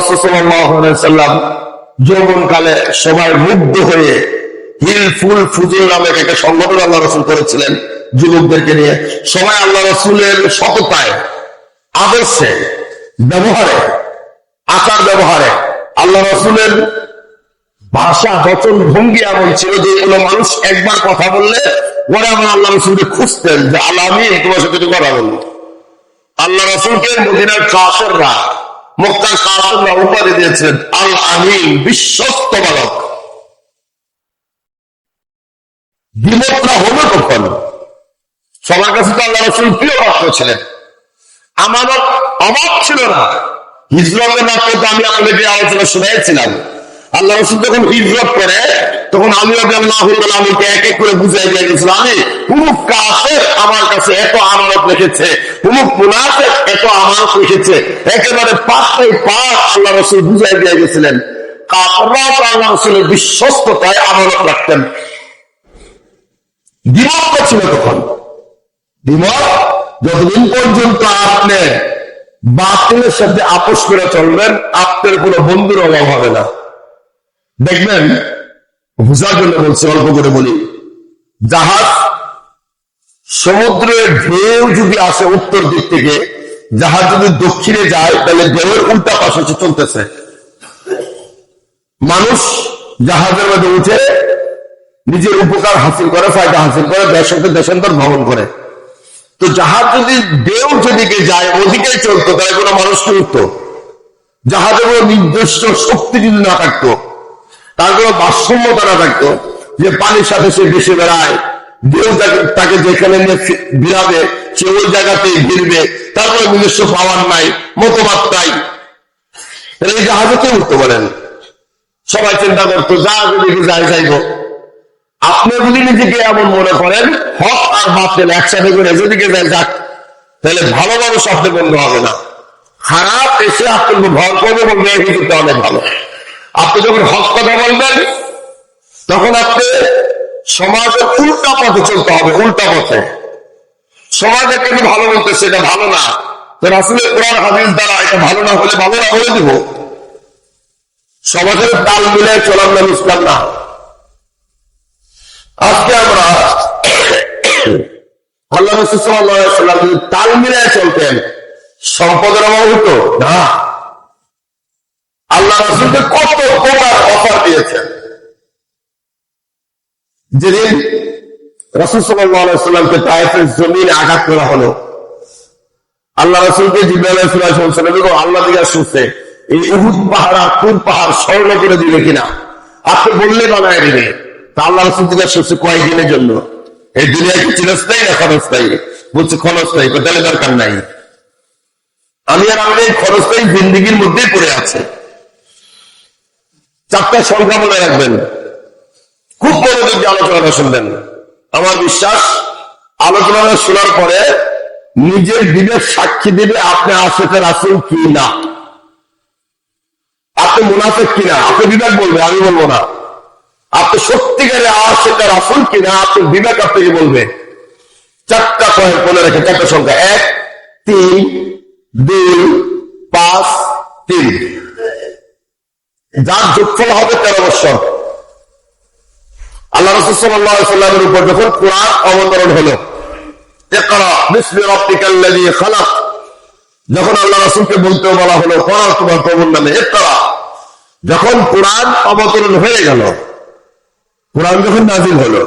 রসুল্লাহাম যৌবন কালে সবাই মুগ্ধ হয়ে হিল ফুল ফুজুল নামে একটা সংগঠন আল্লাহ রসুল করেছিলেন যুবকদেরকে নিয়ে। সবাই আল্লাহ রসুলের সততায়, আদর্শে, ব্যবহারে, আচার ব্যবহারে আল্লাহ রসুলের ভাষা, বচন, ভঙ্গি এমন ছিল যে এগুলো মানুষ একবার কথা বললে ওরা আমার আল্লাহ রসুলকে খুঁজতেন যে আল্লাহ আমি তোমার সাথে কথা বলব। আল্লাহ রসুলকে মদিনার কাসররা উপাধি দিয়েছেন আল বিশ্বস্ত বালক। কখন? সবার কাছে তো আল্লাহ রসুল প্রিয় বাক্য ছিলেন। আমার অভাব ছিল না। হিজরতের তো আমি আপনাদেরকে আলোচনা শুনেছিলাম। আল্লাহ রসুল যখন হিজরত করে তখন আমিকে এক এক করে বুঝাই দিয়ে গেছিল। আমি হুমুক আমার কাছে এত আমানত রেখেছে হুমুক মুনাফের এত আমানত রেখেছে একেবারে পাঁচটাই পাঁচ আল্লাহ রসুল বুঝাই দিয়ে গেছিলেন। বিশ্বস্ততায় রাখতেন। ছিল তখন। দ্বিমত যতদিন পর্যন্ত আপনি বাতিলের সাথে আপোষ করে চলবেন, আপনার কোনো বন্ধুর অভাব হবে না। দেখবেন হুজার জন্য বলছি, অল্প করে বলি। জাহাজ সমুদ্রের ঢেউ যদি আসে উত্তর দিক থেকে, জাহাজ যদি দক্ষিণে যায়, তাহলে ঢেউয়ের উল্টা পাশে চলতেছে। মানুষ জাহাজের মধ্যে উঠে নিজের উপকার হাসিল করে, ফায়দা হাসিল করে, দেশকে দেশান্তর ভ্রমণ করে। তো জাহাজ যদি ঢেউ যেদিকে যায় ওদিকে চলতো, তাহলে কোনো মানুষ উঠতো? জাহাজের নির্দিষ্ট শক্তি যদি না থাকতো তার কোনো ভারসাম্যতা না থাকতো যে পানির সাথে সে ভেসে বেড়ায় ঢেউ তাকে যেখানে ফি- সে ওই জায়গাতেই ভিড়বে তারপরে নিজস্ব পাওয়ার নাই, মতবাদ নাই। এই জাহাজে কে উঠতে পারেন। সবাই চিন্তা করতো জাহাজে দেখে যাই, যাইবো। আপনি যদি নিজেকে এমন মনে করেন, হক আর বাতিল একসাথে করে যেদিকে যায় যাক, তাহলে ভালো মানুষ বন্ধু হবে না। খারাপ এসে আপনাকে ভর করবে কিন্তু অনেক ভালো। আপনি যখন হক কথা বলবেন, তখন আপনি সমাজের উল্টা পথে চলতে হবে, উল্টা পথে। সমাজ একটাকে ভালো ভালো না। রাসুলের হাদিস দ্বারা এটা ভালো না হলে ভালো না দিব। সমাজের তাল মিলে চলার নাম ইসলাম না। আজকে আমরা আল্লাহ রসুল্লাহ যদি তাল মিলায় চলতেন, সম্পদের অভাব হতো? না। আল্লাহ রসুলকে কত প্রকার অফার দিয়েছেন। যেদিন রসুল সাল্লামকে তাইফের জমিনে আঘাত করা হলো, আল্লাহ রসুলকে জিব্রাহ আল্লাহ দিকে শুনছে, এই উহুদ পাহাড় আর তুর পাহাড় স্বর্ণ করে দিবে কিনা? আপনি বললে বানায় দিবে। তা আল্লাহ রসুল দিকে শুনছে কয়েকদিনের জন্য। এই দুনিয়া কি চিরস্থায়ী না ক্ষণস্থায়ী? বলছে ক্ষণস্থায়ী, তাহলে দরকার নাই। আমি আর আমাদের ক্ষণস্থায়ী জিন্দিগির মধ্যেই পড়ে আছে। চারটা সংখ্যা মনে রাখবেন। খুব মনোযোগ দিয়ে আলোচনাটা শুনবেন। আমার বিশ্বাস, আলোচনাটা শোনার পরে নিজের বিবেক সাক্ষী দিবে আপনি আশেখের আসেন কি না? আপনি মুনাফেক কিনা আপনি বিবেক বলবে আমি বলব না। আপনি সত্যিকারে আশেখের আসুন কিনা আপনি বিবেক আপনাকে বলবে চারটা পয়েন্ট বলে রেখে, চারটা সংখ্যা। এক, তিন, দুই, পাঁচ, তিন। যার যোগফল হবে তেরো বছর আল্লাহ রসুল্লাহামের উপর যখন কোরআন অবতরণ হলো যখন আল্লাহ রাসূলকে বলতে বলা হলো, পড়াও তোমার প্রভুর নামে যখন কোরআন অবতরণ হয়ে গেল, কোরআন যখন নাজিল হলো,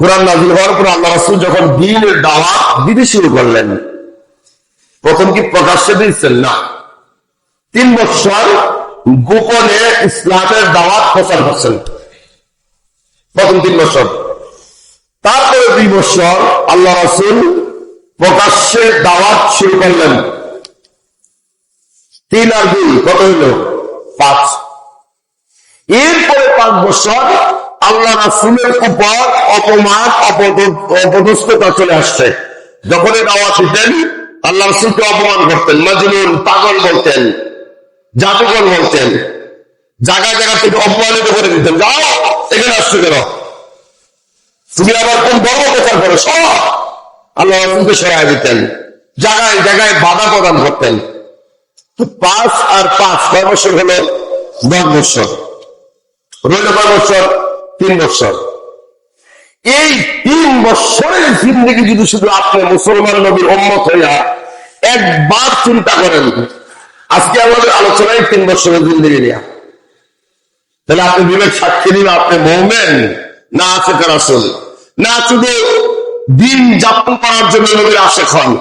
কোরআন নাজিল হওয়ার পর আল্লাহ রাসূল যখন দিনের দাওয়া দিতে শুরু করলেন, প্রথম কি প্রকাশ্যে দিচ্ছেন না। তিন বছর গোপনে ইসলামের দাওয়াত প্রচার করছেন। প্রথম তিন বছর। তারপরে দুই বছর আল্লাহ রাসুল প্রকাশ্যে দাওয়াত শুরু করলেন। তিন আর দুই, কত হইল? পাঁচ। এরপরে পাঁচ বছর আল্লাহ রাসুলের উপর অপমান অপদ- অপদস্থতা চলে আসছে। যখন দাওয়াত দিতেন, আল্লাহ রাসুলকে অপমান করতেন। মাজনুন, পাগল বলতেন। জাদুকর বলতেন জায়গা জায়গা থেকে অপমানিত করে দিতেন। যাও, এখানে আসছো কেন? তুমি আবার কোন ধর্ম প্রচার করো? সব আল্লাহ রসুলকে সরাই দিতেন। জায়গায় জায়গায় বাধা প্রদান করতেন। পাঁচ আর পাঁচ কয় বছর হলো? দশ বছর। রইল কয় বছর? তিন বছর। এই তিন বছরের জিন্দগি যদি শুধু আপনি মুসলমান নবীর উম্মত হইয়া একবার চিন্তা করেন আজকে আমাদের আলোচনায় তিন বছরের জিন্দগি নিয়ে তাহলে আপনি বিবেক সাক্ষী দিন, আপনি মৌমেন, না আছে রাসুল। না শুধু দিন যাপন করার জন্য নবীর আশেখ হন।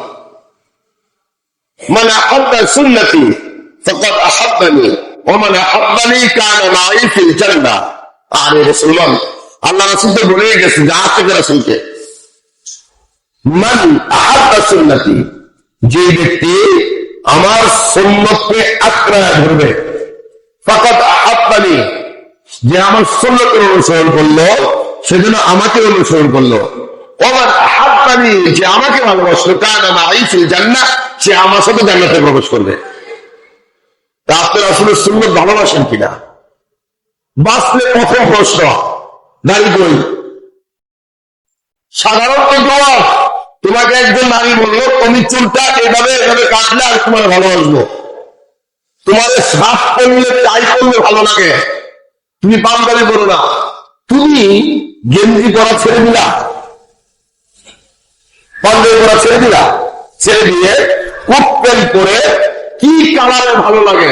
মানে আপনার সুন্নতি ফকত আহাব্বানি ও মানে আহাব্বানি কানা নাই ফিল জান্নাহ। আরে রাসূলুল্লাহ, আল্লাহ রাসূল তো বলেই গেছে যা আছে রাসূলকে। মান আহাব্বা সুন্নতি, যে ব্যক্তি আমার সুন্নতকে আঁকড়ায় ধরবে। আহাব্বানি যে আমার সুন্নতের অনুসরণ করল, সেজন্য আমাকে অনুসরণ করল। আহাব্বানি যে আমাকে ভালোবাসলো ফিল জান্নাহ, সে আমার সাথে জান্নাতে প্রবেশ করবে। তা আপনার আসলে সুন্নত ভালোবাসেন কিনা? বাঁচলে প্রথম প্রশ্ন কই সাধারণত তোমাকে একজন নারী বলল, তুমি চুলটা এইভাবে এভাবে কাটলে আর তোমার ভালোবাসবো তোমার শ্বাস করলে টাই করলে ভালো লাগে। তুমি পামদারি করো না। তুমি গেঞ্জি করা ছেড়ে দিলা পাঞ্জাবি করা ছেড়ে দিলা ছেড়ে দিয়ে কোট প্যান্ট করে কি কালারে ভালো লাগে?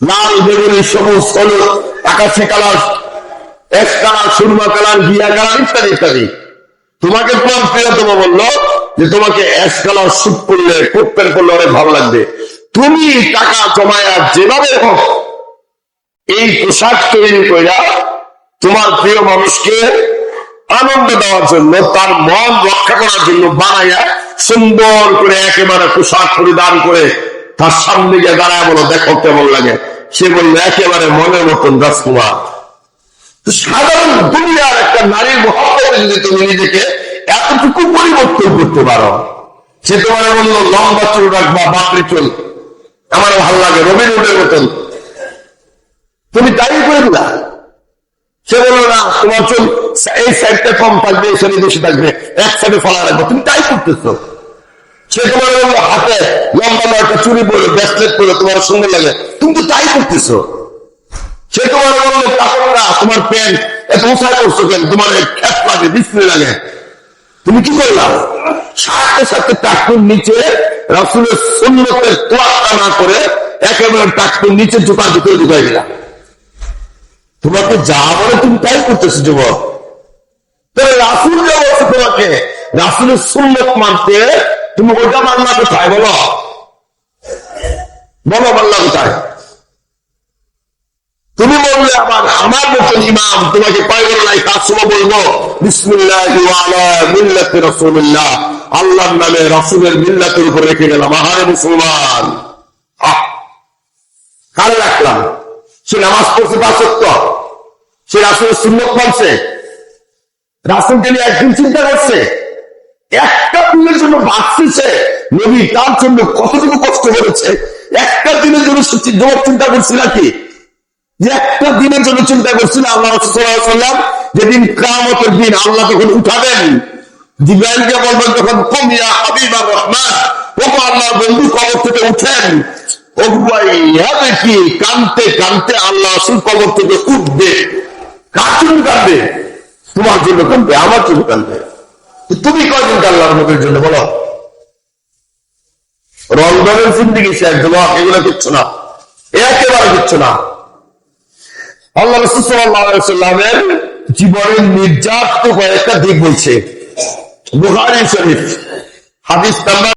লাল, বেগুনি, সবুজ, হলুদ, আকাশি কালার এক কালার সুরমা কালার গিয়া কালার ইত্যাদি ইত্যাদি। তোমাকে তোমার প্রিয়তম বলল যে তোমাকে এস কালার স্যুট করলে কোট প্যান্ট করলে অনেক ভালো লাগবে। তুমি টাকা জমায়া যেভাবে হোক এই পোশাক তৈরি কইরা তোমার প্রিয় মানুষকে আনন্দ দেওয়ার জন্য, তার মন রক্ষা করার জন্য বানাইয়া সুন্দর করে একেবারে পোশাক পরিধান করে তার সামনে গিয়ে দাঁড়ায় বলো, দেখো কেমন লাগে। সে বলল, একেবারে মনের মতন রাজকুমার। সাধারণ দুনিয়ার একটা নারীর মহব্বতে যদি তুমি নিজেকে এতটুকু পরিবর্তন করতে পারো, সে তোমার বলল লম্বা চুল রাখবা বাপরি চুল, আমার ভালো লাগে রবিন উডের মতন। তুমি তাই করে দিলা। সে বলল, না, তোমার চুল এই সাইডটা কম থাকবে, এই সাইডে বেশি থাকবে, এক সাইডে ফলা রাখব তুমি তাই করতেছো। সে তোমার বলল হাতে লম্বা একটা চুরি পরে ব্রেসলেট পরে তোমার সুন্দর লাগে। তুমি তো তাই করতেছো। সে তোমার বলল তোমার প্যান্ট এত করছ কেন? তোমার লাগে ডিসপ্লে লাগে। তুমি কি করলাম সাথে সাথে টাকুর নিচে রাসুলের সুন্নতের তোয়াক্কা না করে একেবারে টাকুর নিচে জুতার ভিতরে ঢুকাই দিলাম তোমাকে যা বলে তুমি তাই করতেছো, যুবক। তাহলে রাসুল যা বলছে তোমাকে, রাসুলের সুন্নত মানতে তুমি ওইটা মানলা কোথায় বলো? বলো মানলা কোথায়? বললে আবার আমার মতন ইমাম তোমাকে পাইবল নাই সময় বলব, বিসমিল্লাহ আল্লাহর নামে রসুলের মিল্লাতের উপর রেখে গেলাম। আহারে মুসলমান। কারে রাখলাম। সে নামাজ পড়ছে পাঁচত্ব সে রাসুলের সুন্নত মানছে। রাসুলকে নিয়ে একদিন চিন্তা করছে। একটা দিনের জন্য বাঁচতেছে নবী তার জন্য কতটুকু কষ্ট করেছে? একটা দিনের জন্য জবাব চিন্তা করছি নাকি? যে একটা দিনের জন্য চিন্তা করছিল আল্লাহ যেদিন কামতের দিন আল্লাহ তখন উঠাবেন। জিব্রাইলকে বলবেন তখন কমিয়া হাবিবা রহমান ওকে আল্লাহ বন্ধু কবর থেকে উঠেন। কানতে কানতে আল্লাহ কবর থেকে উঠবে। কার কানবে? তোমার জন্য কানবে, আমার জন্য কানবে। তুমি কয়দিন কানলাম নবীর জন্য, বলো? রমজানের জিন্দিগি শেখ জবাব এগুলো কিচ্ছু না। একেবারে কিচ্ছু না। আল্লাহ রসুল্লামের জীবনের নির্যাত কয়েকটা দিক বলছে। বুহারি শরীফ হাদিস